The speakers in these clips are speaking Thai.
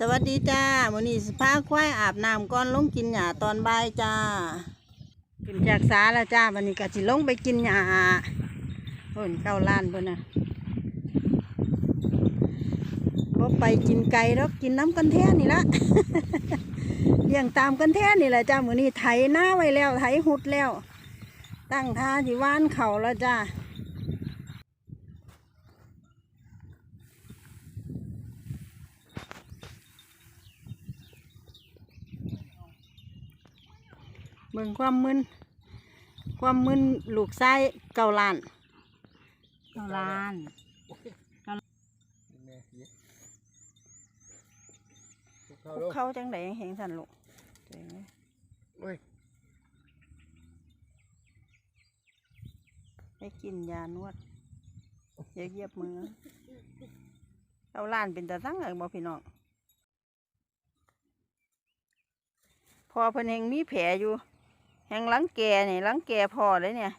สวัสดีจ้ามื้อนี้สิพาควายอาบน้ำก่อนลงกินหญ้าตอนบ่ายจ้าขึ้นจากสาแล้วจ้าวันนี้ก็สิลงไปกินหญ้าเพิ่นเข้าร้านเพิ่นน่ะบ่ไปกินไก่ดอกกินน้ำกันแท้นี่ละเลี้ยงตามกันแท้นี่แหละจ้ามื้อนี้ไถหน้าไว้แล้วไถหุดแล้ว ตั้งท่าสิว่านเขาแล้วจ้า บิ่งความมึนความมึนลูกไส้เก่าล้านเก่าล้านแม่เยอะเข้าพวลูกกเขาจังไดเห็นสันลูกเจ๋งเลยเว้ยไปกินยานวดเดี๋ยวเหยียบมือเก่าล้านเป็นตาสั่งเออบ่พี่น้อง พอเพิ่นแหงมีแผลอยู่ แหงลังแกนี่ลังแกพอเลยเนี่ย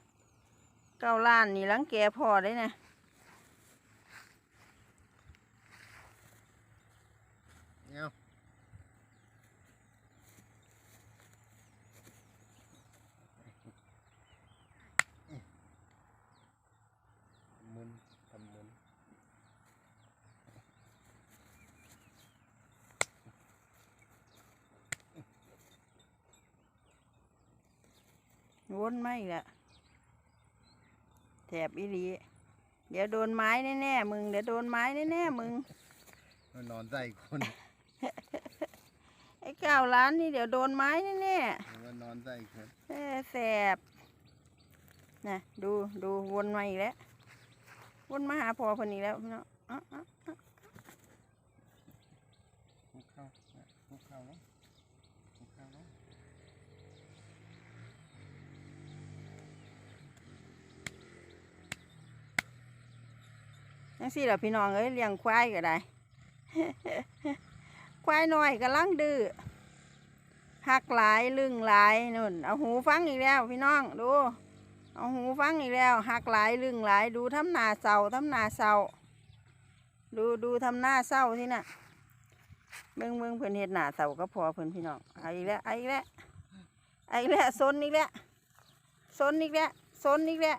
เก้าล้านนี่ลังแกพอเลยเนี่ย เงามุนทำมุน วนไม่ละแถบอีหลีเดี๋ยวโดนไม้แน่ๆมึง เดี๋ยวโดนไม้แน่ๆมึงมันนอนใส่คน ไอ้เก้าล้านนี่เดี๋ยวโดนไม้แน่มันนอนใส่คนๆเอ้อแสบนะดูดูวนมาอีกแล้ว วนมาหาพอเพนอีกแล้วพี่น้องอ๊ะอ๊ะอ๊ะคุกเข้าคุกเข้าเนาะคุกเข้าเนาะ จังสี่หละพี่น้องเอ้ยเลี้ยงควายก็ได้ ควายน้อยกำลังดื้อหักหลายลึงหลายนุ่น เอาหูฟังอีกแล้ว พี่น้องดู เอาหูฟังอีกแล้วหักหลายลึงหลาย ดูทำหน้าเศร้าทำหน้าเศร้าดูดูทำหน้าเศร้าที่น่ะเบิ่งเบิ่งเพิ่นเฮ็ดหน้าเศร้าก็พอเพิ่นพี่น้องเอาอีกแล้วเอาอีกแล้วเอาอีกแล้วซนอีกแล้วซนอีกแล้วซนอีกแล้ว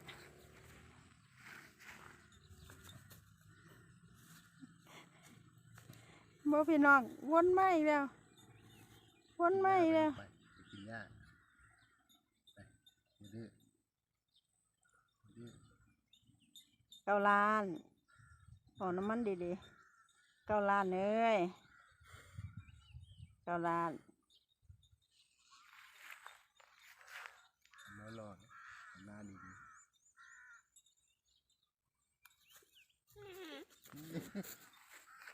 บ่พี่น้องวนมาอีกแล้ววนมาอีกแล้วไปไปกินหญ้าไปอย่าดื้ออย่าดื้อเก้าล้านเอาน้ำมันดีๆเก้าล้านเอ้ยเก้าล้านแล้วรอดหน้าดี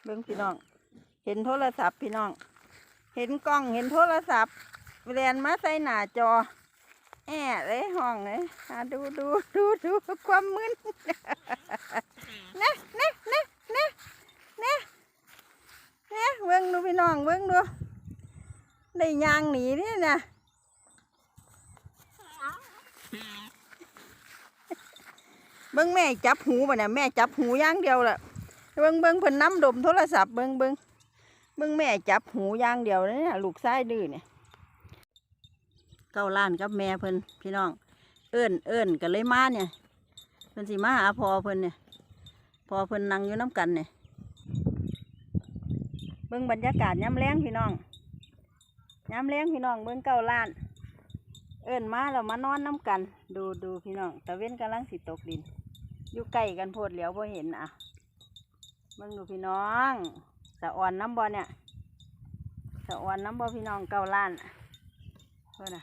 เบิ่งพี่น้อง เห็นโทรศัพท์พี่น้อง เห็นกล้องเห็นโทรศัพท์เรียนมาใส่หน้าจอ แอะเลยห้องเลยอะดูดูดูดูความมึนนะนะนะนะนะนะเบิ่งดูพี่น้องเบิ่งดูได้ยางหนีนี่นะเบิ่งแม่จับหูป่ะเนี่ยแม่จับหูย่างเดียวแหละเบิ่งเบิ่งเพิ่นน้ำดมโทรศัพท์เบิ่งเบิ่ง เบิ่งแม่จับหูย่างเดียวเลยเนี่ยลูกชายดื้อเนี่ยเก้าล้านกับแม่เพิ่นพี่น้อง เอิ้นเอิ้นกันเลยมาเนี่ยเพิ่นสิมาหาพอเพิ่นเนี่ยพอเพิ่นนั่งอยู่น้ำกันเนี่ยเบิ่งบรรยากาศย้ำแรงพี่น้องย้ำแรงพี่น้องเบิ่งเก้าล้าน เอิ้นมาแล้วมานอนน้ำกัน ดูดูพี่น้องตะเว้นกำลังสิตกดิน อยู่ใกล้กันโพดเหลียวพอเห็นอะเบิ่งดูพี่น้อง สะอ่อนน้ำบ่เนี่ยสะอ่อนน้ำบ่พี่น้องเก้าล้านเพื่อนน่ะ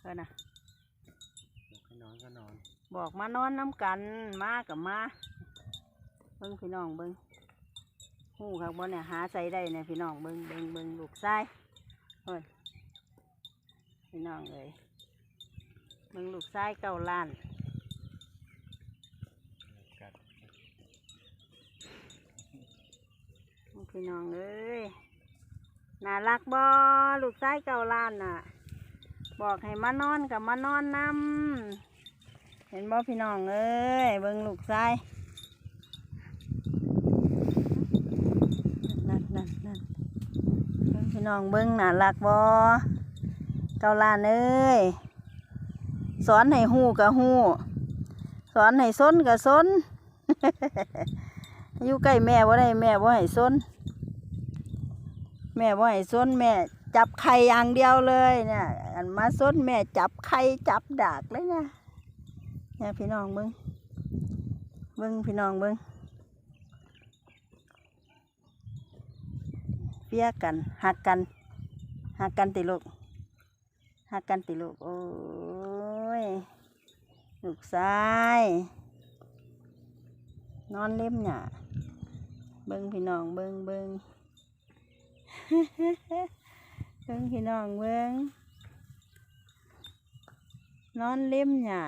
เพื่อนน่ะให้นอนก็นอน บอกมานอนน้ำกันมากับมาเบิ่งพี่น้องเบิ่งหูครับบ่เนี่ยหาใส่ได้เนี่ยพี่น้องเบิ่งเบิ่งเบิ่งลูกไส้เฮ้ยพี่น้องเอ้ยเบิ่งลูกไส้เก้าล้าน กัด พี่น้องเอ้ยน่ารักบ่ลูกชายเก่าล้านน่ะ บอกให้มานอนกับมานอนนำเห็นบ่พี่น้องเอ้ยเบิ่งลูกชายนั่นนั่นนั่นพี่น้องเบิ้งน่ารักบ่เกาล้านเอ้ยสอนให้ฮู้ก็ฮู้สอนให้ซนก็ซนอยู่ใกล้แม่บ่ได้แม่บ่ให้ซน แม่บ่ให้ซนแม่ จับไข่อย่างเดียวเลยเนี่ยอันมาซนแม่จับไข่จับดากเลยเนี่ยเนี่ยพี่น้องเบิ้งเบิ้งพี่น้องเบิ้งเฟียกันหักกันหักกันติลูกหักกันติลูกโอ้ยลูกชายนอนเล่มหน่ะเบิ้งพี่น้องเบิ้งเบิ้ง เบิ้งพี่น้องเบิ้งนอนเล่มหน่ะ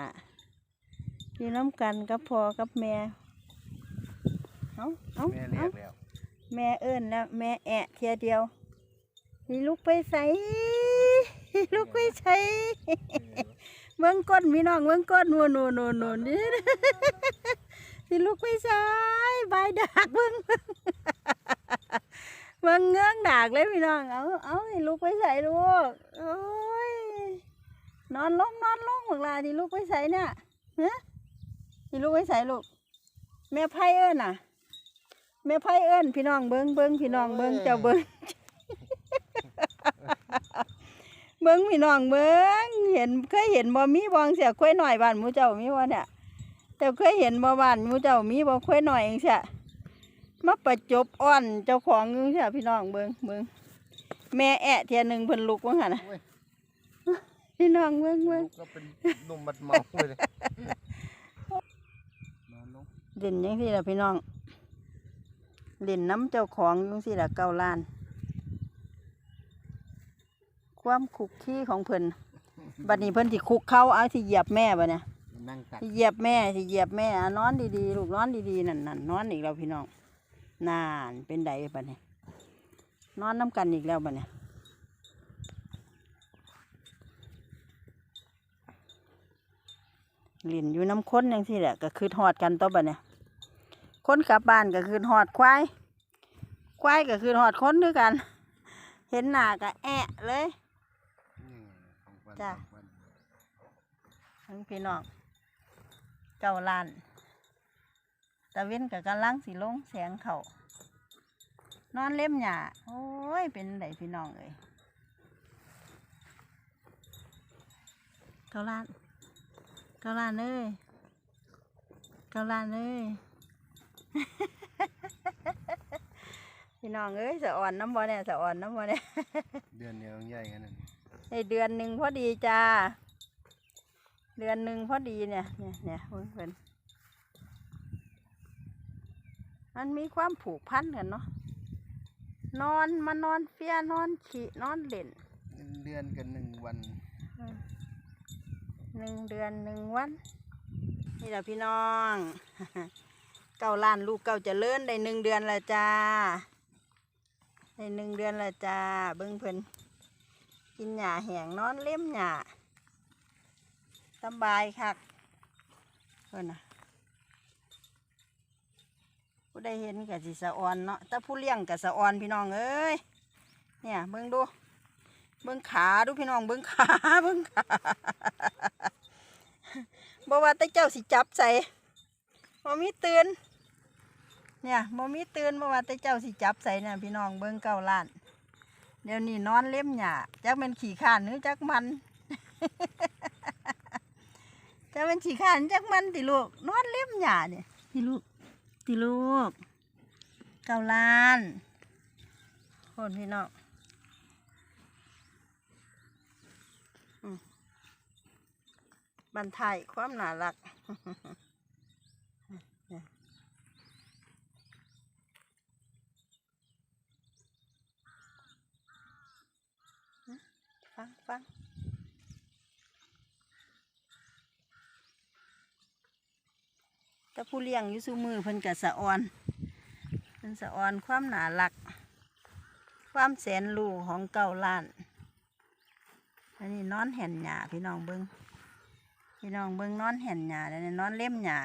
อยู่น้ำกันกับพ่อกับแม่เอาเอาแม่เรีเอายกแล้วแม่เอิ้นแล้วแม่แอะเทียเดียวนี่ลูกไปใส่ลูกไปใส่เมืองก้นพี่น้องเมืองก้นนูนนูนนูนนูนนี่สิลูกไปใส่บายดากเบิ่งเบิ่ง เงื้องดากเลยพี่น้อง เอาเอาสิลูกไปใส่ลูกโอ้ยนอนลงนอนลงหมดลาที่ลูกไปใส่เนี่ยฮะที่ลูกไปใส่ลูก แม่ไพ่เอิ้นน่ะ แม่ไพ่เอิ้นพี่น้องเบิ้งเบิ้งพี่น้องเบิ้งเจ้าเบิ้งเบิ้งพี่น้องเบิ้งเห็นเคยเห็นบ่มีบองเสียควายหน่อยบ้านหมูเจ้ามีบ่เนี่ยเจ้าเคยเห็นบ่บ้านหมูเจ้ามีบ่ควายหน่อยเองเสีย มาประจบอ้อนเจ้าของอยู่เสียพี่น้องเบิ้งเบิ้งแม่แอะเทียหนึ่งเพิ่นลุกว่าหั่นน่ะโอ้ย พี่น้องเบิ้งเบิ้งลูกก็เป็นหนุ่มมัดเมาเลยนอนลงเด่นยังสิล่ะพี่น้องเด่นน้ำเจ้าของยังสิล่ะเก้าล้าน ความคุกขี้ของเพิ่นบัดนี้เพิ่นสิคุกเข้าเอาสิเหยียบแม่บ่เนี่ย นั่งตักสิเหยียบแม่สิเหยียบแม่อะนอนดีๆ ลูกนอนดีๆ นั่นนั่นนอนอีกแล้วพี่น้อง นานเป็นไดบัดนี้นอนน้ำกันอีกแล้วบัดเนี่ยลินอยู่น้ำค้นยังสิแหละก็คือหอดกันต่อบัดเนี่ยคนกลับบ้านก็คือหอดควายควายก็คือหอดคนด้วยกัน เห็นหน้าก็แอะเลยนี่ของขวัญจ้ะของขวัญทั้งพี่น้องเก้าล้าน ตะเว้นกับกำลังสีลงแสงเขานอนเล่มหยาโอ้ย เป็นไดพี่น้องเอ้ยเก้าล้านเก้าล้านเอ้ยเก้าล้านเอ้ยพี่น้องเอ้ยสะอ่อนน้ำบ่เนี่ยสะอ่อนน้ำบ่เนี่ยเดือนเดียวใหญ่กันนั่นในเดือนหนึ่งพอดีจ้า เดือนหนึ่งพอดีเนี่ยเนี่ยเนี่ยเพิ่นเพิ่น มันมีความผูกพันกันเนาะนอนมานอนเฟียนอนขี่นอนเล่นเดือนกันหนึ่งวันหนึ่งเดือนหนึ่งวัน นี่แหละพี่น้อง เก้าล้านลูกเก้าเจะเลื่อนได้หนึ่งเดือนและจ้าได้หนึ่งเดือนและจ้าเบิ้งเพิ่นกินหญ้าแห้งนอนเล่มหญ้าสำบายคักเพิ่นน่ะ ผู้ได้เห็นกับสิสะออนเนาะแต่ผู้เลี้ยงกับสะออนพี่น้องเอ้ยเนี่ยเบิ้งดู เบิ้งขาดูพี่น้องเบิ้งขาเบิ้งขาบอกว่าแต่เจ้าสิจับใส่บ่มีเตือนเนี่ยบ่มีเตือนบอกว่าแต่เจ้าสิจับใส่เนี่ยพี่น้องเบิ้งเก้าล้าน เดี๋ยวนี้นอนเล่มหยาจักเป็นขี่ข้านหรือจักมันจักเป็นขี่ข้านจักมันติลูกนอนเล่มหยาเนี่ยติลูก ติลูก เกาล้านคนพี่น้องบรรทายความน่ารักฟังฟัง แต่ผู้เลี้ยงอยู่ซูมือเพิ่นกับสะออนเพิ่นสะออนความหนาหลัก ความแสนลูกของเก่าล้าน อันนี้นอนแห่นหยาพี่น้องเบิงพี่น้องเบิ่งนอนแห่นหยาแล้วนี่นอนเล่มหยา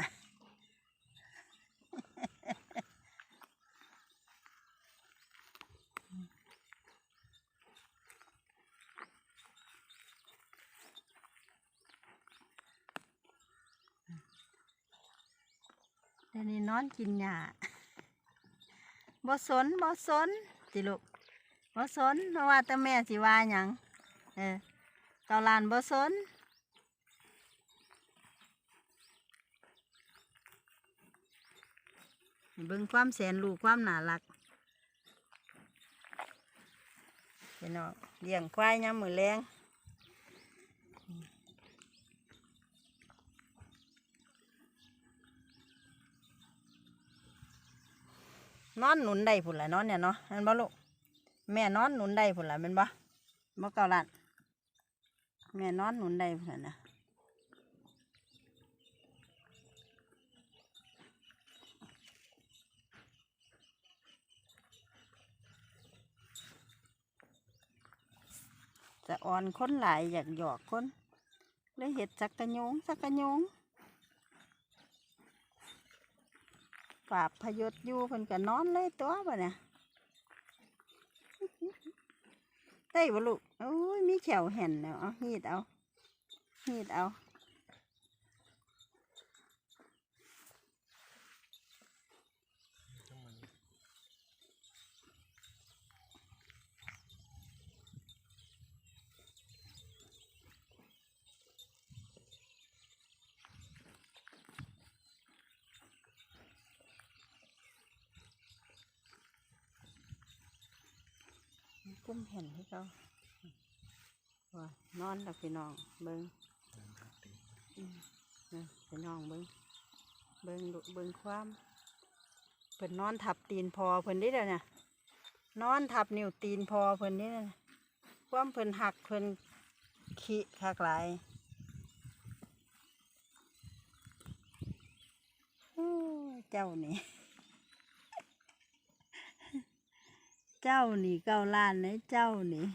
ยวนี้นอนกินหญ้าบ่สนบ่สนจิลูกบ่สนเพราะว่าแต่แม่สิว่าหยังเออเกาลานบ่สนเบิ่งความแสนรู้ความน่ารักพี่น้องเลี้ยงควายยามมื้อแลง นอนหนุนได้พุ่นละนอนเนี่ยเนาะนั่นบ่ลูกแม่นอนหนุนได้พุ่นละแม่นบ่บ่เก่าลัดแม่นอนหนุนได้พุ่นละนะจะอ่อนคนหลายอยากหยอกคนเลยเห็ดสักกระยงสักกระยง ปากพยศอยู่เพิ่นก็นอนเลยตัวบ่เนี่ยได้บ่ลูกโอ้ยมีแขวแห่นแล้วเอาหีดเอาหีดเอา จังมัน กุ้มแห่นให้เขาว่านอนแล้วพี่น้องเบิ้งเดินทับตีอืมนี่พี่น้องเบิ้งเบิ้งดูเบิ้งความเพิ่นนอนทับตีนพอเพิ่นได้แล้วเนี่ยนอนทับนิ้วตีนพอเพิ่นนี่นะความเพิ่นหักเพิ่นขี้คักหลายโอ้ยเจ้านี่ เจ้านี่เก้าล้านเลยเจ้านี่